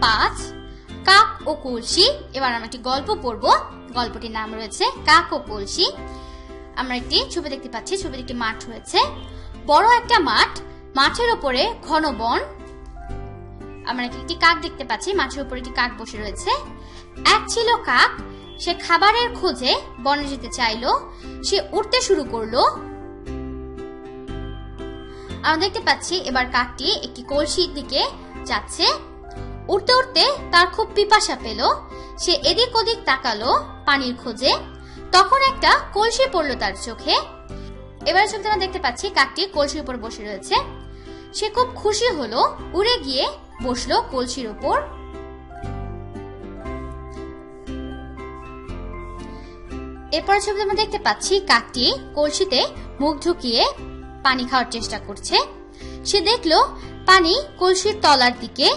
পাঁচ, কাক ও কলসি। এবার আমরা একটি গল্প পড়ব। গল্পটির নাম রয়েছে কাক ও কলসি। আমরা একটি ছবি দেখতে পাচ্ছি ছবিতে একটি মাঠ রয়েছে। বড় একটা মাঠ, মাঠের ওপরে ঘন বন। আমরা একটি কাক দেখতে পাচ্ছি, মাঠের উপরে একটি কাক বসে রয়েছে। এক ছিল কাক, সে খাবারের খোঁজে বনে যেতে চাইলো। সে উঠতে শুরু করল। আমরা দেখতে পাচ্ছি, এবার কাকটি একটি কলসির দিকে যাচ্ছে। উঠতে উঠতে তার খুব পিপাসা পেল। সে এদিক ওদিক তাকালো পানির খোঁজে। তখন একটা কলসি পড়ল তার চোখে। এবার ছবিতে আমরা দেখতে পাচ্ছি কাকটি কলসির উপর বসে রয়েছে। সে খুব খুশি হলো, উড়ে গিয়ে বসল কলসির উপর। এরপর ছবিতে আমরা দেখতে পাচ্ছি কাকটি কলসিতে মুখ ঢুকিয়ে পানি খাওয়ার চেষ্টা করছে। সে দেখল পানি কলসির তলার দিকে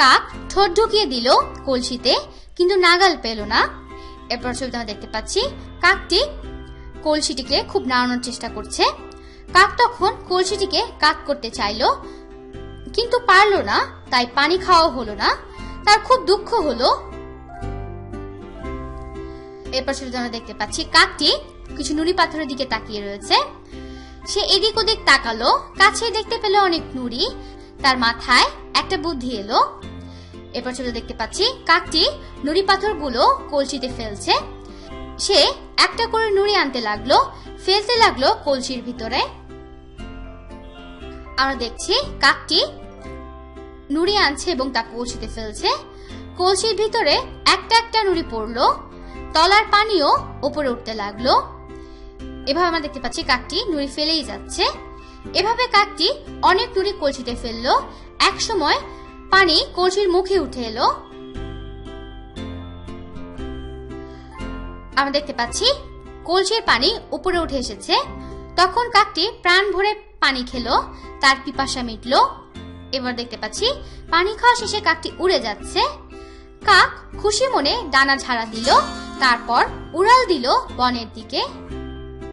কাক ঠোঁট ঢুকিয়ে দিল কলসিতে, কিন্তু নাগাল পেল না। এরপর ছবিতে আমরা দেখতে পাচ্ছি, কাকটি কলসিটিকে খুব নাড়ানোর চেষ্টা করছে। কাক তখন কলসিটিকে কাক করতে চাইলো, কিন্তু পারল না, তাই পানি খাওয়া হলো না। তার খুব দুঃখ হলো। এরপর ছবিতে আমরা দেখতে পাচ্ছি, কাকটি কিছু নুড়ি পাথরের দিকে তাকিয়ে রয়েছে। সে এদিক ওদিক তাকালো, কাছে দেখতে পেল অনেক নুড়ি। তার মাথায় একটা বুদ্ধি এলো। এরপর ছবিতে দেখতে পাচ্ছি, কাকটি নুড়ি পাথরগুলো কলসিতে ফেলছে। সে একটা করে নুড়ি আনতে লাগল, ফেলতে লাগল কলসির ভিতরে। আমরা দেখছি কাকটি নুড়ি আনছে এবং তা কলসিতে ফেলছে। কলসির ভিতরে একটা একটা নুড়ি পড়ল, তলার পানিও উপরে উঠতে লাগল। এভাবে আমরা দেখতে পাচ্ছি কাকটি নুড়ি ফেলেই যাচ্ছে। এভাবে কাকটি অনেক নুড়ি কলসিতে ফেলল। এক সময় পানি কলসির মুখে উঠে এলো। আমরা দেখতে পাচ্ছি, কলসির পানি উপরে উঠে এসেছে। তখন কাকটি প্রাণ ভরে পানি খেলো, তার পিপাসা মিটলো। এবার দেখতে পাচ্ছি, পানি খাওয়া শেষে কাকটি উড়ে যাচ্ছে। কাক খুশি মনে ডানা ঝাড়া দিল, তারপর উড়াল দিল বনের দিকে।